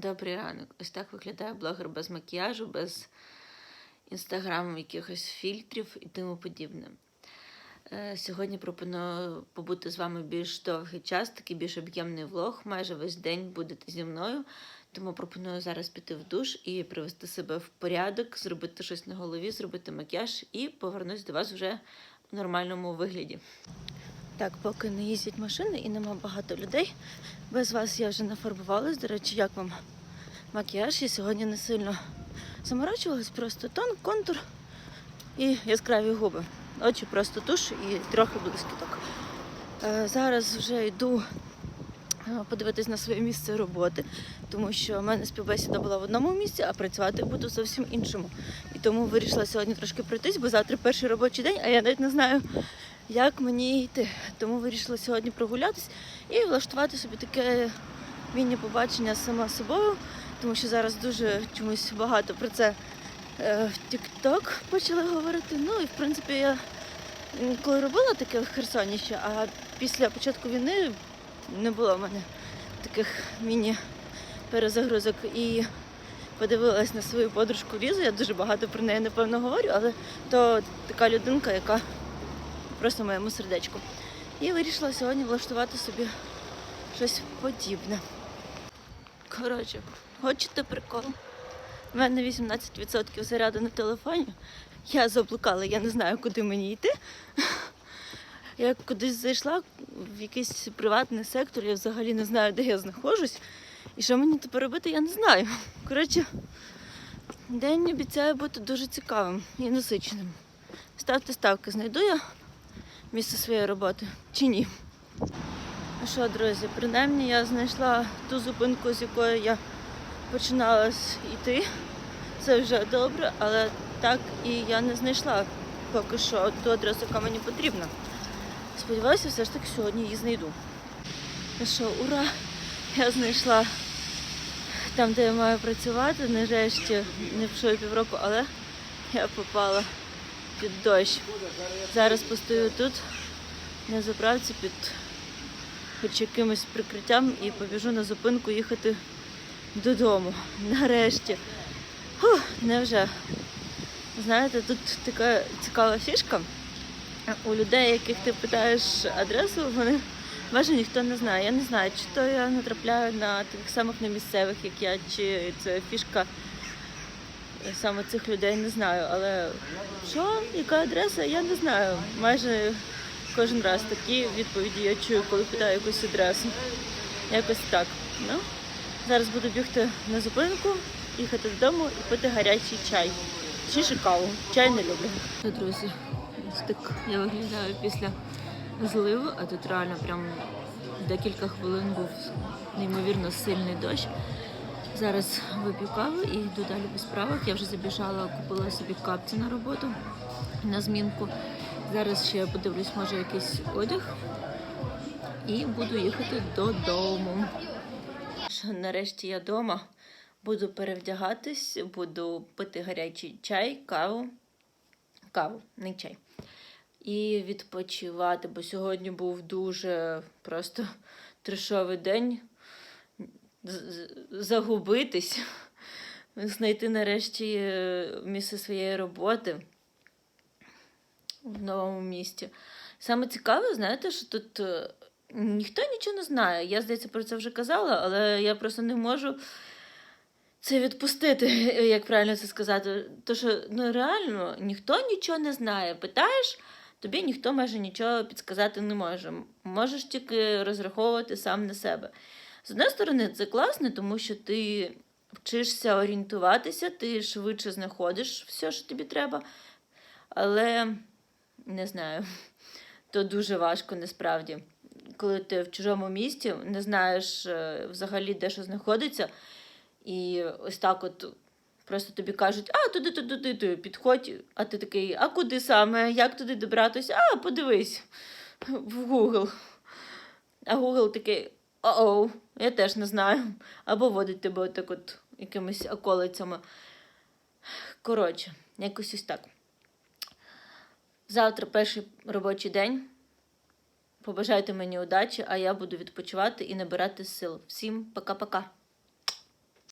добрий ранок. Ось так виглядає блогер без макіяжу, без інстаграму, якихось фільтрів і тому подібне. Е, Сьогодні пропоную побути з вами більш довгий час, такий більш об'ємний влог. Майже весь день будете зі мною. Тому пропоную зараз піти в душ і привести себе в порядок, зробити щось на голові, зробити макіяж і повернусь до вас вже в нормальному вигляді. Так, поки не їздять машини і нема багато людей. Без вас я вже нафарбувалась. До речі, як вам макіяж? Я сьогодні не сильно заморачувалась, просто тон, контур і яскраві губи. Очі просто туш і трохи блискіток. Е, Зараз вже йду подивитись на своє місце роботи, тому що в мене співбесіда була в одному місці, а працювати буду зовсім іншому. І тому вирішила сьогодні трошки пройтись, бо завтра перший робочий день, а я навіть не знаю, як мені йти. Тому вирішила сьогодні прогулятись і влаштувати собі таке міні-побачення сама собою, тому що зараз дуже чомусь багато про це е, в TikTok почали говорити. Ну і в принципі я коли робила таке в Херсоні ще, а після початку війни не було в мене таких міні-перезагрузок. І подивилась на свою подружку Лізу. Я дуже багато про неї напевно говорю, але то така людинка, яка просто в моєму сердечку. І вирішила сьогодні влаштувати собі щось подібне. Коротше, хочете прикол? У мене 18% заряду на телефоні. Я заблукала, я не знаю, куди мені йти. Я кудись зайшла в якийсь приватний сектор, я взагалі не знаю, де я знаходжусь. І що мені тепер робити, я не знаю. Коротше, день обіцяє бути дуже цікавим і насиченим. Ставте ставки, знайду я місце своєї роботи чи ні. Ну що, друзі, принаймні я знайшла ту зупинку, з якої я починала йти. Це вже добре, але так і я не знайшла поки що ту адресу, яка мені потрібна. Сподіваюся, все ж таки сьогодні її знайду. Ну що, ура! Я знайшла там, де я маю працювати. Нарешті не пройшло півроку, але я попала під дощ. Зараз постою тут на заправці під хоч якимось прикриттям і побіжу на зупинку їхати додому. Нарешті. Фух, невже. Знаєте, тут така цікава фішка. У людей, яких ти питаєш адресу, вони майже ніхто не знає. Я не знаю, чи то я натрапляю на таких самих немісцевих, як я, чи це фішка саме цих людей, не знаю. Але що, яка адреса, я не знаю. Майже кожен раз такі відповіді я чую, коли питаю якусь адресу. Якось так. Ну, зараз буду бігти на зупинку, їхати додому і пити гарячий чай. Чи каву. Чай не люблю. Друзі, ось так я виглядаю після зливу, а тут реально прям декілька хвилин був неймовірно сильний дощ. Зараз вип'ю каву і йду далі по справах. Я вже забіжала, купила собі капці на роботу на змінку. Зараз ще подивлюсь, може, якийсь одяг. І буду їхати додому. Нарешті я вдома. Буду перевдягатись, буду пити гарячий чай, каву. Каву, не чай. І відпочивати, бо сьогодні був дуже просто трешовий день. Загубитись, знайти нарешті е, місце своєї роботи в новому місті. Саме цікаве, знаєте, що тут е, ніхто нічого не знає. Я, здається, про це вже казала, але я просто не можу це відпустити, як правильно це сказати. То що ну реально ніхто нічого не знає. Питаєш, тобі ніхто майже нічого підсказати не може. Можеш тільки розраховувати сам на себе. З однієї сторони, це класно, тому що ти вчишся орієнтуватися, ти швидше знаходиш все, що тобі треба. Але не знаю, то дуже важко насправді. Коли ти в чужому місті, не знаєш е, взагалі, де що знаходиться, і ось так от просто тобі кажуть, а туди, туди, туди, підходь, а ти такий, а куди саме? Як туди добратися? А, подивись в Google. А Google такий, о-оу, я теж не знаю. Або водить тебе отак от якимись околицями. Коротше, якось ось так. Завтра перший робочий день. Побажайте мені удачі, а я буду відпочивати і набирати сил. Всім пока-пока.